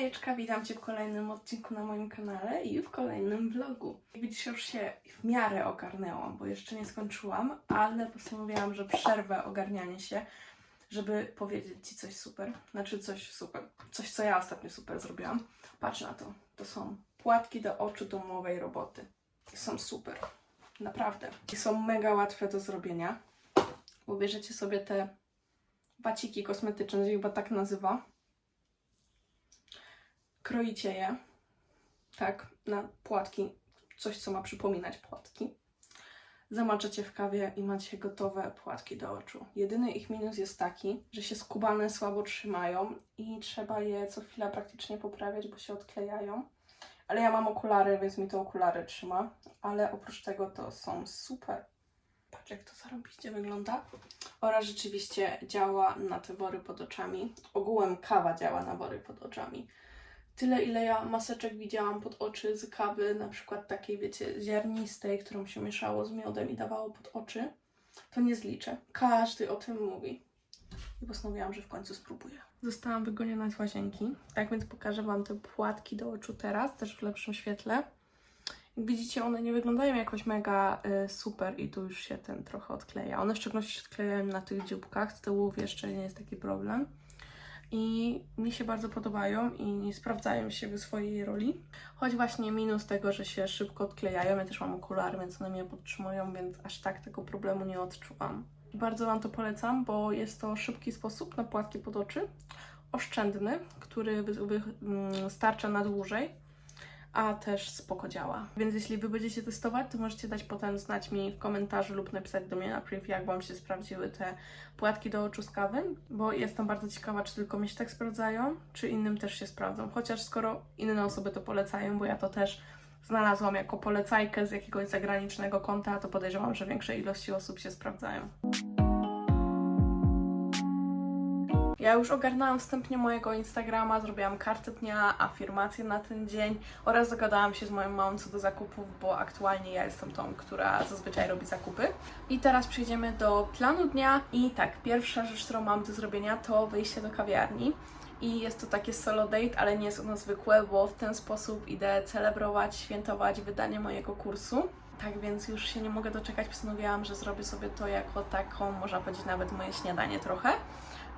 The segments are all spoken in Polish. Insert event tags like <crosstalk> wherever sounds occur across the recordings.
Hejeczka, witam Cię w kolejnym odcinku na moim kanale i w kolejnym vlogu. Jak widzisz, już się w miarę ogarnęłam, bo jeszcze nie skończyłam, ale postanowiłam, że przerwę ogarnianie się, żeby powiedzieć Ci coś super. Znaczy coś super. Coś, co ja ostatnio super zrobiłam. Patrz na to. To są płatki do oczu domowej roboty. Są super. Naprawdę. I są mega łatwe do zrobienia. Bo bierzecie sobie te waciki kosmetyczne, się chyba tak nazywa kroicie je, tak, na płatki, coś co ma przypominać płatki. Zamaczacie w kawie i macie gotowe płatki do oczu. Jedyny ich minus jest taki, że się skubane słabo trzymają i trzeba je co chwilę praktycznie poprawiać, bo się odklejają. Ale ja mam okulary, więc mi to okulary trzyma. Ale oprócz tego to są super. Patrz jak to zarąbiście wygląda. Oraz rzeczywiście działa na te wory pod oczami. Ogółem kawa działa na wory pod oczami tyle, ile ja maseczek widziałam pod oczy z kawy, na przykład takiej, wiecie, ziarnistej, którą się mieszało z miodem i dawało pod oczy, to nie zliczę. Każdy o tym mówi. I postanowiłam, że w końcu spróbuję. Zostałam wygoniona z łazienki, tak więc pokażę Wam te płatki do oczu teraz, też w lepszym świetle. Jak widzicie, one nie wyglądają jakoś mega y, super i tu już się ten trochę odkleja. One w szczególności się odklejają na tych dzióbkach, z tyłów jeszcze nie jest taki problem i mi się bardzo podobają i sprawdzają się w swojej roli. Choć właśnie minus tego, że się szybko odklejają, ja też mam okulary, więc one mnie podtrzymują, więc aż tak tego problemu nie odczuwam. Bardzo Wam to polecam, bo jest to szybki sposób na płatki pod oczy, oszczędny, który wy- wy- mm, na dłużej a też spoko działa. Więc jeśli Wy będziecie testować, to możecie dać potem znać mi w komentarzu lub napisać do mnie na priv, jak Wam się sprawdziły te płatki do oczu z kawy, bo jestem bardzo ciekawa, czy tylko mi się tak sprawdzają, czy innym też się sprawdzą. Chociaż skoro inne osoby to polecają, bo ja to też znalazłam jako polecajkę z jakiegoś zagranicznego konta, to podejrzewam, że większej ilości osób się sprawdzają. Ja już ogarnęłam wstępnie mojego Instagrama, zrobiłam kartę dnia, afirmacje na ten dzień oraz zagadałam się z moją mamą co do zakupów, bo aktualnie ja jestem tą, która zazwyczaj robi zakupy. I teraz przejdziemy do planu dnia i tak, pierwsza rzecz, którą mam do zrobienia to wyjście do kawiarni. I jest to takie solo date, ale nie jest ono zwykłe, bo w ten sposób idę celebrować, świętować wydanie mojego kursu. Tak więc już się nie mogę doczekać, postanowiłam, że zrobię sobie to jako taką, można powiedzieć nawet moje śniadanie trochę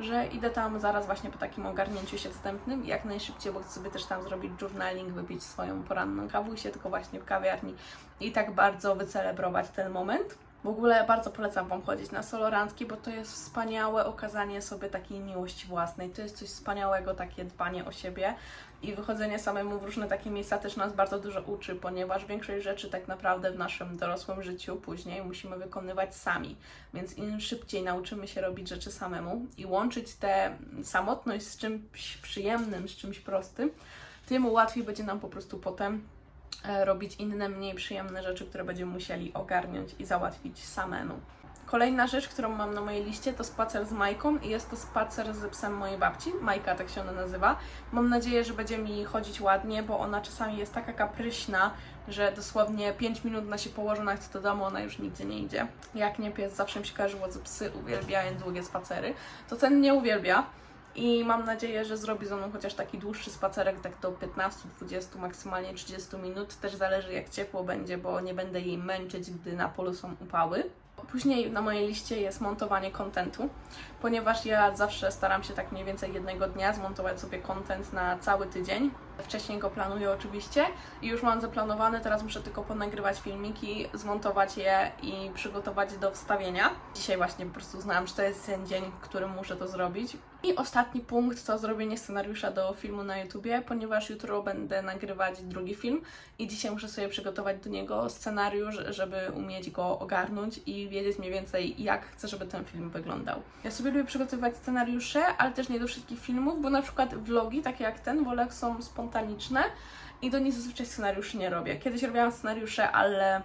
że idę tam zaraz właśnie po takim ogarnięciu się wstępnym, jak najszybciej, bo chcę sobie też tam zrobić journaling, wypić swoją poranną kawusię, tylko właśnie w kawiarni i tak bardzo wycelebrować ten moment. W ogóle bardzo polecam Wam chodzić na solo randki, bo to jest wspaniałe okazanie sobie takiej miłości własnej. To jest coś wspaniałego, takie dbanie o siebie i wychodzenie samemu w różne takie miejsca też nas bardzo dużo uczy, ponieważ większość rzeczy tak naprawdę w naszym dorosłym życiu później musimy wykonywać sami. Więc im szybciej nauczymy się robić rzeczy samemu i łączyć tę samotność z czymś przyjemnym, z czymś prostym, tym łatwiej będzie nam po prostu potem robić inne, mniej przyjemne rzeczy, które będziemy musieli ogarnąć i załatwić samemu. Kolejna rzecz, którą mam na mojej liście, to spacer z Majką i jest to spacer z psem mojej babci. Majka, tak się ona nazywa. Mam nadzieję, że będzie mi chodzić ładnie, bo ona czasami jest taka kapryśna, że dosłownie 5 minut na się położona chce do domu, ona już nigdzie nie idzie. Jak nie pies, zawsze mi się kojarzyło, że psy uwielbiają długie spacery, to ten nie uwielbia. I mam nadzieję, że zrobi ze mną chociaż taki dłuższy spacerek, tak do 15, 20, maksymalnie 30 minut. Też zależy jak ciepło będzie, bo nie będę jej męczyć, gdy na polu są upały. Później na mojej liście jest montowanie kontentu, ponieważ ja zawsze staram się tak mniej więcej jednego dnia zmontować sobie kontent na cały tydzień. Wcześniej go planuję oczywiście i już mam zaplanowane, teraz muszę tylko ponagrywać filmiki, zmontować je i przygotować do wstawienia. Dzisiaj właśnie po prostu uznałam, że to jest ten dzień, w którym muszę to zrobić. I ostatni punkt to zrobienie scenariusza do filmu na YouTubie, ponieważ jutro będę nagrywać drugi film i dzisiaj muszę sobie przygotować do niego scenariusz, żeby umieć go ogarnąć i wiedzieć mniej więcej jak chcę, żeby ten film wyglądał. Ja sobie lubię przygotowywać scenariusze, ale też nie do wszystkich filmów, bo na przykład vlogi, takie jak ten, wolę są spontaniczne i do nich zazwyczaj scenariuszy nie robię. Kiedyś robiłam scenariusze, ale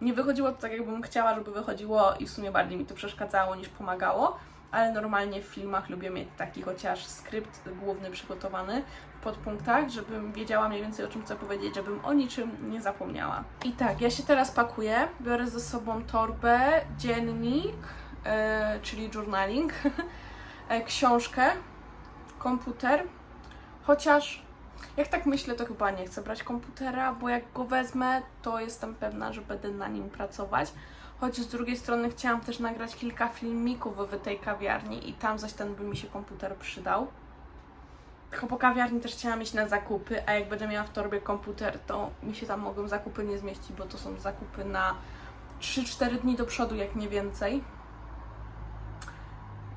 nie wychodziło to tak, jakbym chciała, żeby wychodziło i w sumie bardziej mi to przeszkadzało niż pomagało, ale normalnie w filmach lubię mieć taki chociaż skrypt główny przygotowany w podpunktach, żebym wiedziała mniej więcej o czym chcę powiedzieć, żebym o niczym nie zapomniała. I tak, ja się teraz pakuję, biorę ze sobą torbę, dziennik, e, czyli journaling, <laughs> e, książkę, komputer, chociaż Jak tak myślę, to chyba nie chcę brać komputera, bo jak go wezmę, to jestem pewna, że będę na nim pracować. Choć z drugiej strony chciałam też nagrać kilka filmików w tej kawiarni i tam zaś ten by mi się komputer przydał. Tylko po kawiarni też chciałam iść na zakupy, a jak będę miała w torbie komputer, to mi się tam mogą zakupy nie zmieścić, bo to są zakupy na 3-4 dni do przodu, jak nie więcej.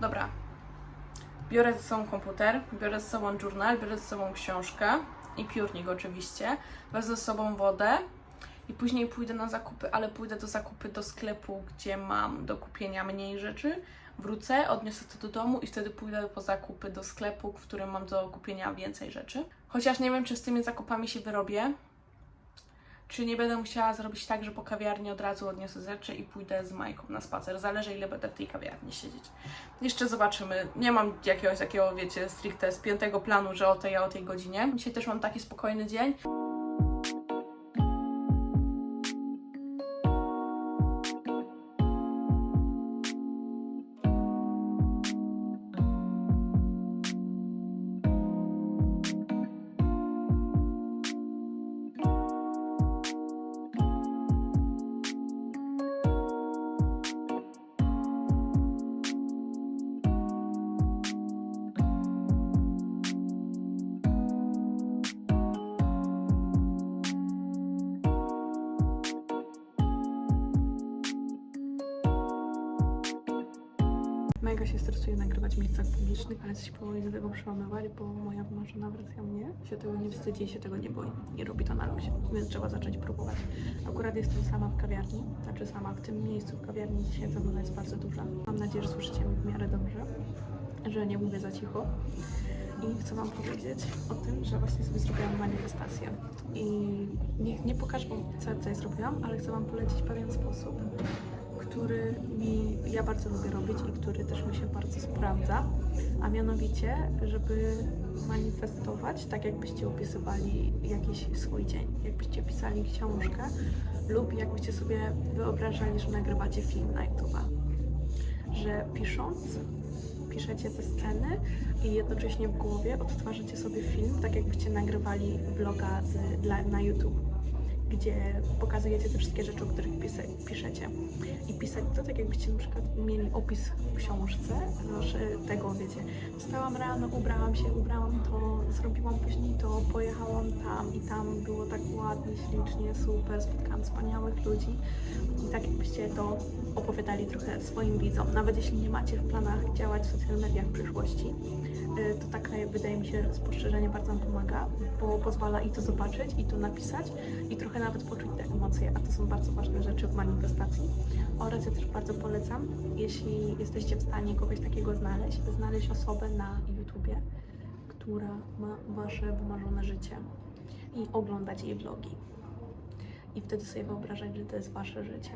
Dobra. Biorę ze sobą komputer, biorę ze sobą journal, biorę ze sobą książkę i piórnik oczywiście. Wezmę ze sobą wodę i później pójdę na zakupy, ale pójdę do zakupy do sklepu, gdzie mam do kupienia mniej rzeczy. Wrócę, odniosę to do domu i wtedy pójdę po zakupy do sklepu, w którym mam do kupienia więcej rzeczy. Chociaż nie wiem, czy z tymi zakupami się wyrobię, czy nie będę musiała zrobić tak, że po kawiarni od razu odniosę rzeczy i pójdę z Majką na spacer. Zależy, ile będę w tej kawiarni siedzieć. Jeszcze zobaczymy. Nie mam jakiegoś takiego, wiecie, stricte spiętego planu, że o tej, o tej godzinie. Dzisiaj też mam taki spokojny dzień. Mega się stresuje nagrywać w miejscach publicznych, ale coś powoli do tego przełamywać, bo moja wymarzona wersja mnie się tego nie wstydzi i się tego nie boi. I robi to na luzie, więc trzeba zacząć próbować. Akurat jestem sama w kawiarni, znaczy sama w tym miejscu w kawiarni dzisiaj zawoda jest bardzo duża. Mam nadzieję, że słyszycie mnie w miarę dobrze, że nie mówię za cicho. I chcę Wam powiedzieć o tym, że właśnie sobie zrobiłam manifestację. I nie, nie pokażę Wam, co ja tutaj zrobiłam, ale chcę Wam polecić pewien sposób, który mi ja bardzo lubię robić i który też mi się bardzo sprawdza, a mianowicie, żeby manifestować, tak jakbyście opisywali jakiś swój dzień, jakbyście pisali książkę lub jakbyście sobie wyobrażali, że nagrywacie film na YouTube, że pisząc piszecie te sceny i jednocześnie w głowie odtwarzacie sobie film, tak jakbyście nagrywali vloga z, dla, na YouTube gdzie pokazujecie te wszystkie rzeczy, o których piszecie. I pisać to tak, jakbyście na przykład mieli opis w książce, że tego wiecie. Wstałam rano, ubrałam się, ubrałam to, zrobiłam później to, pojechałam tam i tam było tak ładnie, ślicznie, super, spotkałam wspaniałych ludzi. I tak jakbyście to opowiadali trochę swoim widzom. Nawet jeśli nie macie w planach działać w social mediach w przyszłości, to takie wydaje mi się spostrzeżenie bardzo nam pomaga, bo pozwala i to zobaczyć, i to napisać, i trochę nawet poczuć te emocje, a to są bardzo ważne rzeczy w manifestacji. Oraz ja też bardzo polecam, jeśli jesteście w stanie kogoś takiego znaleźć, znaleźć osobę na YouTubie, która ma wasze wymarzone życie i oglądać jej vlogi. I wtedy sobie wyobrażać, że to jest wasze życie.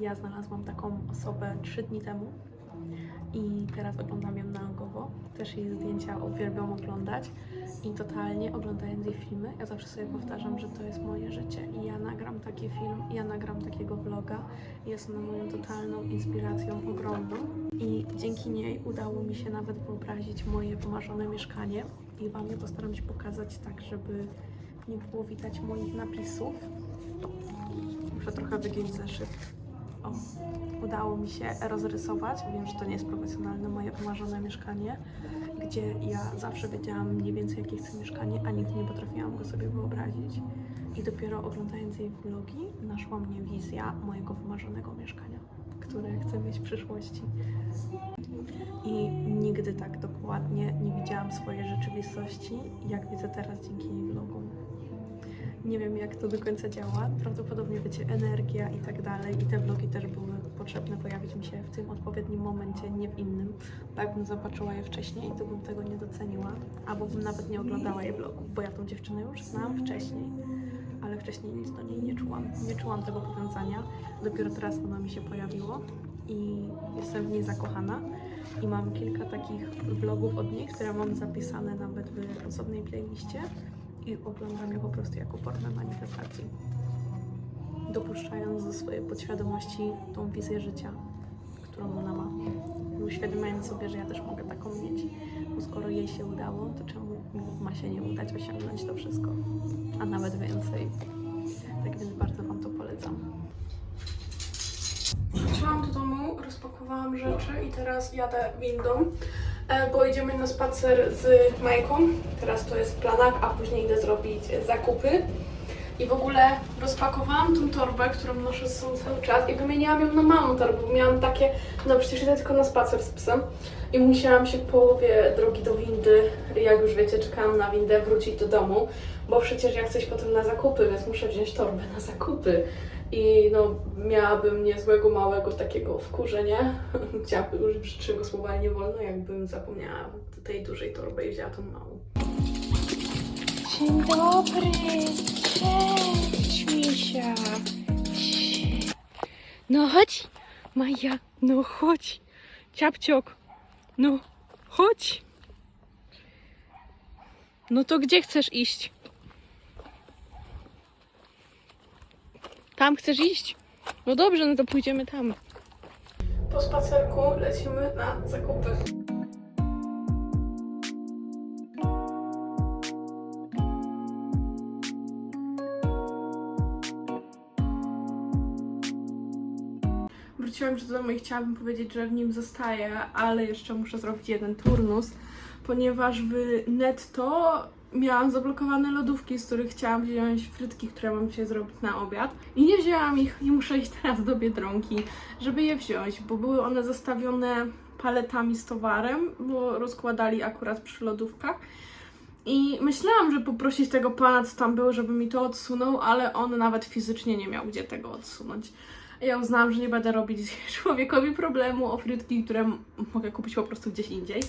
Ja znalazłam taką osobę trzy dni temu i teraz oglądam ją naokoło. Też jej zdjęcia uwielbiam oglądać i totalnie oglądając jej filmy, ja zawsze sobie powtarzam, że to jest moje życie i ja nagram taki film, ja nagram takiego vloga. Jest ona moją totalną inspiracją ogromną i dzięki niej udało mi się nawet wyobrazić moje pomarzone mieszkanie i Wam je postaram się pokazać tak, żeby nie było widać moich napisów. Muszę trochę wygiąć zeszyt. O, udało mi się rozrysować. Wiem, że to nie jest profesjonalne moje umarzone mieszkanie, gdzie ja zawsze wiedziałam mniej więcej, jakie chcę mieszkanie, a nigdy nie potrafiłam go sobie wyobrazić. I dopiero oglądając jej vlogi, naszła mnie wizja mojego wymarzonego mieszkania, które chcę mieć w przyszłości. I nigdy tak dokładnie nie widziałam swojej rzeczywistości, jak widzę teraz dzięki jej vlogom. Nie wiem, jak to do końca działa. Prawdopodobnie wiecie, energia i tak dalej. I te vlogi też były potrzebne pojawić mi się w tym odpowiednim momencie, nie w innym. Bo jakbym zobaczyła je wcześniej, to bym tego nie doceniła. Albo bym nawet nie oglądała jej vlogów, bo ja tą dziewczynę już znam wcześniej. Ale wcześniej nic do niej nie czułam. Nie czułam tego powiązania. Dopiero teraz ono mi się pojawiło i jestem w niej zakochana. I mam kilka takich vlogów od niej, które mam zapisane nawet w osobnej playliście i oglądam je po prostu jako formę manifestacji. Dopuszczając do swojej podświadomości tą wizję życia, którą ona ma. I uświadamiając sobie, że ja też mogę taką mieć. Bo skoro jej się udało, to czemu ma się nie udać osiągnąć to wszystko, a nawet więcej. Tak więc bardzo Wam to polecam. Wróciłam do domu, rozpakowałam rzeczy i teraz jadę windą, bo idziemy na spacer z Majką. Teraz to jest planak, a później idę zrobić zakupy. I w ogóle rozpakowałam tą torbę, którą noszę ze sobą cały czas i wymieniłam ją na małą torbę, bo miałam takie, no przecież idę tylko na spacer z psem. I musiałam się w połowie drogi do windy, jak już wiecie, czekałam na windę, wrócić do domu, bo przecież ja chcę iść potem na zakupy, więc muszę wziąć torbę na zakupy. I no, miałabym niezłego małego takiego wkurzenia. <laughs> Chciałabym użyć brzydszego słowa, nie wolno, jakbym zapomniała tej dużej torby i wzięła tą małą. Dzień dobry, cześć Misia. No chodź, Maja, no chodź. Ciapciok, no chodź. No to gdzie chcesz iść? Tam chcesz iść? No dobrze, no to pójdziemy tam. Po spacerku lecimy na zakupy. Wróciłam już do domu i chciałabym powiedzieć, że w nim zostaję, ale jeszcze muszę zrobić jeden turnus, ponieważ w netto miałam zablokowane lodówki, z których chciałam wziąć frytki, które mam dzisiaj zrobić na obiad. I nie wzięłam ich i muszę iść teraz do Biedronki, żeby je wziąć, bo były one zastawione paletami z towarem, bo rozkładali akurat przy lodówkach. I myślałam, że poprosić tego pana, co tam był, żeby mi to odsunął, ale on nawet fizycznie nie miał gdzie tego odsunąć. Ja uznałam, że nie będę robić <laughs> człowiekowi problemu o frytki, które mogę kupić po prostu gdzieś indziej.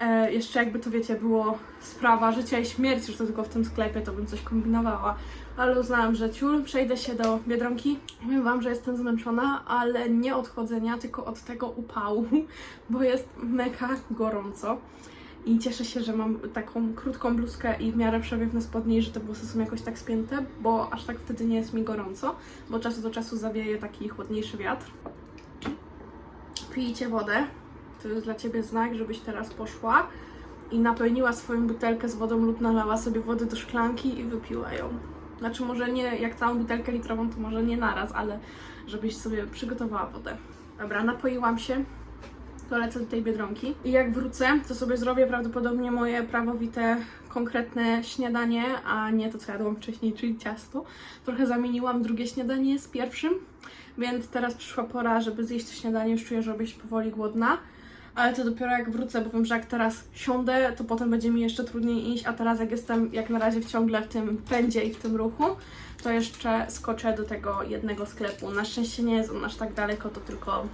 E, jeszcze jakby to wiecie, było sprawa życia i śmierci, że to tylko w tym sklepie, to bym coś kombinowała. Ale uznałam, że ciul, przejdę się do Biedronki. Powiem Wam, że jestem zmęczona, ale nie od chodzenia, tylko od tego upału, <laughs> bo jest mega gorąco. I cieszę się, że mam taką krótką bluzkę i w miarę przewiewne spodnie że te włosy są jakoś tak spięte, bo aż tak wtedy nie jest mi gorąco, bo czasu do czasu zawieje taki chłodniejszy wiatr. Pijcie wodę. To jest dla Ciebie znak, żebyś teraz poszła i napełniła swoją butelkę z wodą lub nalała sobie wody do szklanki i wypiła ją. Znaczy może nie jak całą butelkę litrową, to może nie naraz, ale żebyś sobie przygotowała wodę. Dobra, napoiłam się, to lecę do tej Biedronki. I jak wrócę, to sobie zrobię prawdopodobnie moje prawowite, konkretne śniadanie, a nie to, co jadłam wcześniej, czyli ciasto. Trochę zamieniłam drugie śniadanie z pierwszym, więc teraz przyszła pora, żeby zjeść to śniadanie. Już czuję, że robię powoli głodna. Ale to dopiero jak wrócę, bo wiem, że jak teraz siądę, to potem będzie mi jeszcze trudniej iść, a teraz jak jestem jak na razie ciągle w tym pędzie i w tym ruchu, to jeszcze skoczę do tego jednego sklepu. Na szczęście nie jest on aż tak daleko, to tylko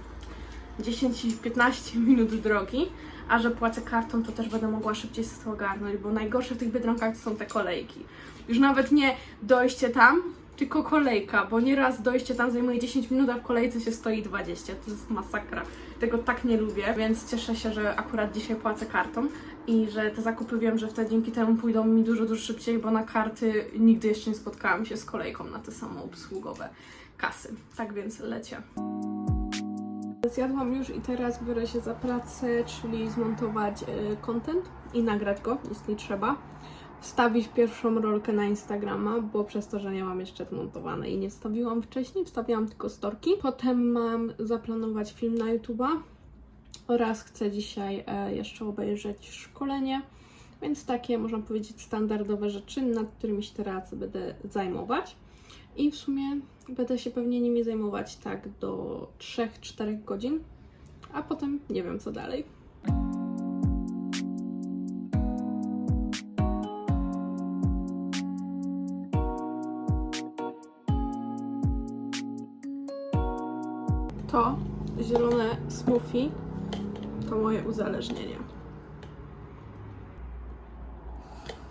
10-15 <laughs> minut drogi, a że płacę kartą, to też będę mogła szybciej sobie to ogarnąć, bo najgorsze w tych biedronkach to są te kolejki. Już nawet nie dojście tam, tylko kolejka, bo nieraz dojście tam zajmuje 10 minut, a w kolejce się stoi 20. To jest masakra. Tego tak nie lubię, więc cieszę się, że akurat dzisiaj płacę kartą i że te zakupy wiem, że wtedy dzięki temu pójdą mi dużo, dużo szybciej, bo na karty nigdy jeszcze nie spotkałam się z kolejką na te samoobsługowe kasy. Tak więc lecie. Zjadłam już i teraz biorę się za pracę, czyli zmontować y, content i nagrać go, jeśli trzeba. Wstawić pierwszą rolkę na Instagrama, bo przez to, że nie mam jeszcze zmontowane i nie wstawiłam wcześniej, wstawiłam tylko storki. Potem mam zaplanować film na YouTube'a oraz chcę dzisiaj e, jeszcze obejrzeć szkolenie. Więc takie, można powiedzieć, standardowe rzeczy, nad którymi się teraz będę zajmować. I w sumie będę się pewnie nimi zajmować tak do 3-4 godzin, a potem nie wiem co dalej. To zielone smoothie to moje uzależnienie.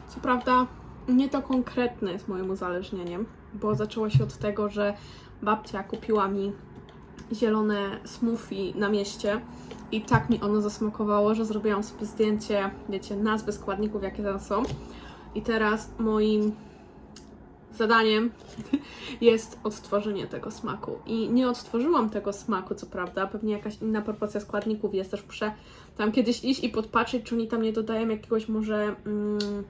Co prawda, nie to konkretne jest moim uzależnieniem, bo zaczęło się od tego, że babcia kupiła mi zielone smoothie na mieście i tak mi ono zasmakowało, że zrobiłam sobie zdjęcie, wiecie, nazwy składników, jakie tam są. I teraz moim zadaniem <laughs> jest odtworzenie tego smaku. I nie odtworzyłam tego smaku, co prawda, pewnie jakaś inna proporcja składników jest, też muszę tam kiedyś iść i podpatrzeć, czy oni tam nie dodają jakiegoś może mm,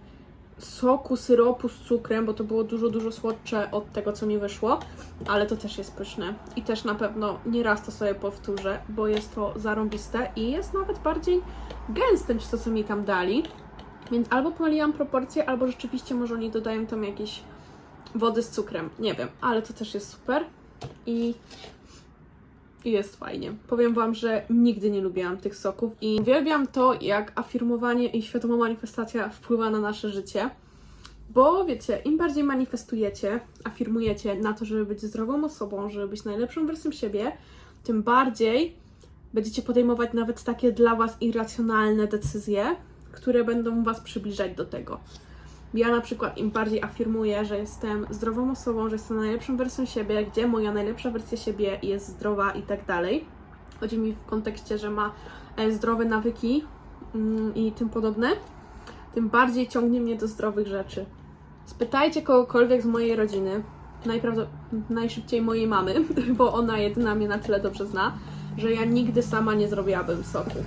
soku, syropu z cukrem, bo to było dużo, dużo słodsze od tego, co mi wyszło, ale to też jest pyszne. I też na pewno nie raz to sobie powtórzę, bo jest to zarąbiste i jest nawet bardziej gęste niż to, co mi tam dali. Więc albo pomyliłam proporcje, albo rzeczywiście może oni dodają tam jakieś wody z cukrem. Nie wiem, ale to też jest super i, i jest fajnie. Powiem Wam, że nigdy nie lubiłam tych soków i uwielbiam to, jak afirmowanie i świadoma manifestacja wpływa na nasze życie. Bo wiecie, im bardziej manifestujecie, afirmujecie na to, żeby być zdrową osobą, żeby być najlepszą wersją siebie, tym bardziej będziecie podejmować nawet takie dla Was irracjonalne decyzje, które będą Was przybliżać do tego. Ja na przykład im bardziej afirmuję, że jestem zdrową osobą, że jestem najlepszą wersją siebie, gdzie moja najlepsza wersja siebie jest zdrowa i tak dalej. Chodzi mi w kontekście, że ma e, zdrowe nawyki mm, i tym podobne, tym bardziej ciągnie mnie do zdrowych rzeczy. Spytajcie kogokolwiek z mojej rodziny, najszybciej mojej mamy, <laughs> bo ona jedyna mnie na tyle dobrze zna, że ja nigdy sama nie zrobiłabym soku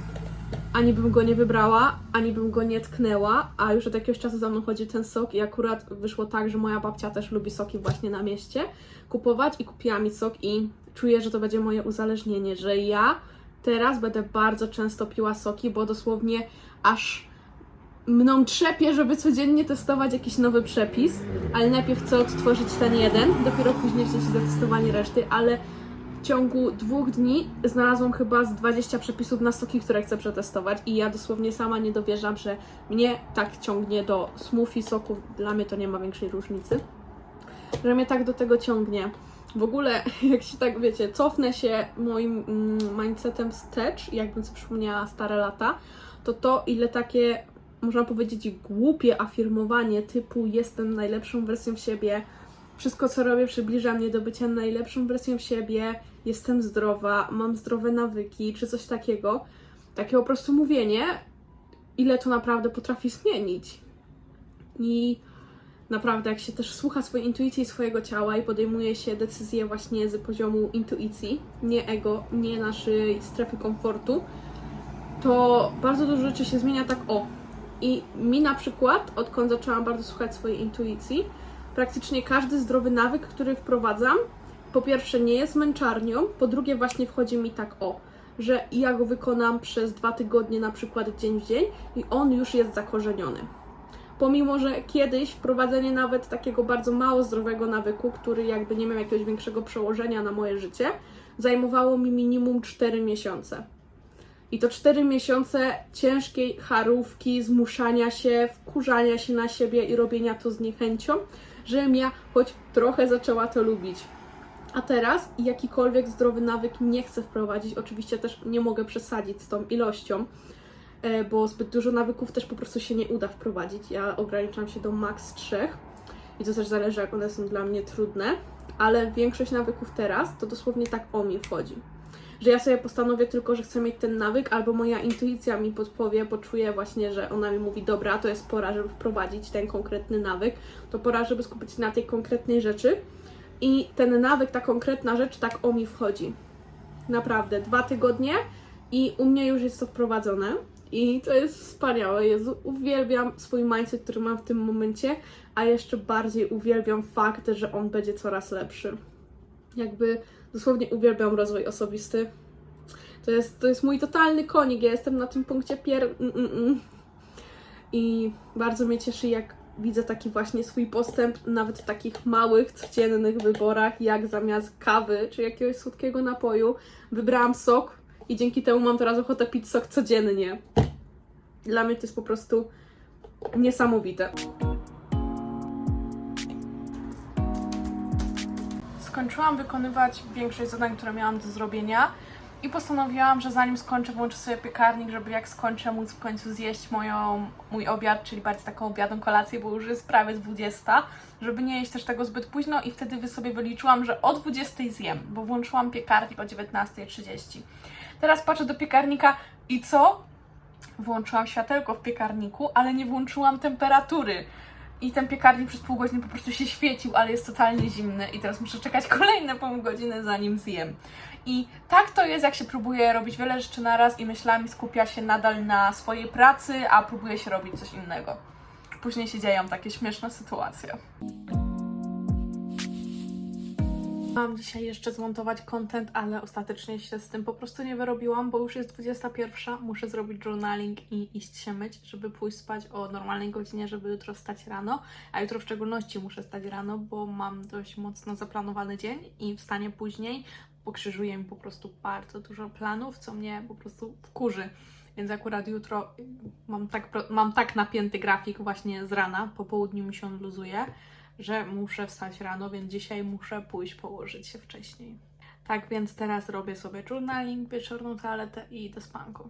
ani bym go nie wybrała, ani bym go nie tknęła, a już od jakiegoś czasu za mną chodzi ten sok i akurat wyszło tak, że moja babcia też lubi soki właśnie na mieście kupować i kupiła mi sok i czuję, że to będzie moje uzależnienie, że ja teraz będę bardzo często piła soki, bo dosłownie aż mną trzepie, żeby codziennie testować jakiś nowy przepis, ale najpierw chcę odtworzyć ten jeden, dopiero później wziąć się za testowanie reszty, ale ciągu dwóch dni znalazłam chyba z 20 przepisów na soki, które chcę przetestować i ja dosłownie sama nie dowierzam, że mnie tak ciągnie do smoothie soków. Dla mnie to nie ma większej różnicy. Że mnie tak do tego ciągnie. W ogóle, <laughs> jak się tak wiecie, cofnę się moim mm, mindsetem wstecz, jakbym sobie przypomniała stare lata, to to, ile takie, można powiedzieć, głupie afirmowanie typu jestem najlepszą wersją siebie, wszystko co robię przybliża mnie do bycia najlepszą wersją siebie, jestem zdrowa, mam zdrowe nawyki, czy coś takiego. Takie po prostu mówienie, ile to naprawdę potrafi zmienić. I naprawdę, jak się też słucha swojej intuicji, swojego ciała i podejmuje się decyzje właśnie z poziomu intuicji, nie ego, nie naszej strefy komfortu, to bardzo dużo rzeczy się zmienia tak o. I mi na przykład, odkąd zaczęłam bardzo słuchać swojej intuicji, praktycznie każdy zdrowy nawyk, który wprowadzam, po pierwsze nie jest męczarnią, po drugie właśnie wchodzi mi tak o, że ja go wykonam przez dwa tygodnie na przykład dzień w dzień i on już jest zakorzeniony. Pomimo, że kiedyś wprowadzenie nawet takiego bardzo mało zdrowego nawyku, który jakby nie miał jakiegoś większego przełożenia na moje życie, zajmowało mi minimum 4 miesiące. I to 4 miesiące ciężkiej charówki, zmuszania się, wkurzania się na siebie i robienia to z niechęcią, żebym ja choć trochę zaczęła to lubić. A teraz jakikolwiek zdrowy nawyk nie chcę wprowadzić. Oczywiście też nie mogę przesadzić z tą ilością, e, bo zbyt dużo nawyków też po prostu się nie uda wprowadzić. Ja ograniczam się do maks 3 i to też zależy, jak one są dla mnie trudne, ale większość nawyków teraz to dosłownie tak o mnie wchodzi że ja sobie postanowię tylko, że chcę mieć ten nawyk, albo moja intuicja mi podpowie, poczuję właśnie, że ona mi mówi, dobra, to jest pora, żeby wprowadzić ten konkretny nawyk, to pora, żeby skupić się na tej konkretnej rzeczy. I ten nawyk, ta konkretna rzecz tak o mi wchodzi. Naprawdę, dwa tygodnie i u mnie już jest to wprowadzone. I to jest wspaniałe. Jezu, uwielbiam swój mindset, który mam w tym momencie, a jeszcze bardziej uwielbiam fakt, że on będzie coraz lepszy. Jakby dosłownie uwielbiam rozwój osobisty. To jest, to jest mój totalny konik. Ja jestem na tym punkcie pier... Mm, mm, mm. I bardzo mnie cieszy, jak widzę taki właśnie swój postęp, nawet w takich małych, codziennych wyborach, jak zamiast kawy czy jakiegoś słodkiego napoju wybrałam sok i dzięki temu mam teraz ochotę pić sok codziennie. Dla mnie to jest po prostu niesamowite. Skończyłam wykonywać większość zadań, które miałam do zrobienia i postanowiłam, że zanim skończę, włączę sobie piekarnik, żeby jak skończę móc w końcu zjeść moją, mój obiad, czyli bardziej taką obiadną kolację, bo już jest prawie 20, żeby nie jeść też tego zbyt późno i wtedy sobie wyliczyłam, że o 20 zjem, bo włączyłam piekarnik o 19.30. Teraz patrzę do piekarnika i co? Włączyłam światełko w piekarniku, ale nie włączyłam temperatury. I ten piekarnik przez pół godziny po prostu się świecił, ale jest totalnie zimny i teraz muszę czekać <laughs> kolejne pół godziny zanim zjem. I tak to jest, jak się próbuje robić wiele rzeczy naraz i myślami skupia się nadal na swojej pracy, a próbuje się robić coś innego. Później się dzieją takie śmieszne sytuacje. Mam dzisiaj jeszcze zmontować content, ale ostatecznie się z tym po prostu nie wyrobiłam, bo już jest 21. Muszę zrobić journaling i iść się myć, żeby pójść spać o normalnej godzinie, żeby jutro wstać rano. A jutro w szczególności muszę stać rano, bo mam dość mocno zaplanowany dzień i wstanie później pokrzyżuje mi po prostu bardzo dużo planów, co mnie po prostu wkurzy. Więc akurat jutro mam tak, mam tak napięty grafik właśnie z rana, po południu mi się on luzuje, że muszę wstać rano, więc dzisiaj muszę pójść położyć się wcześniej. Tak więc teraz robię sobie journaling, wieczorną toaletę i do spanku.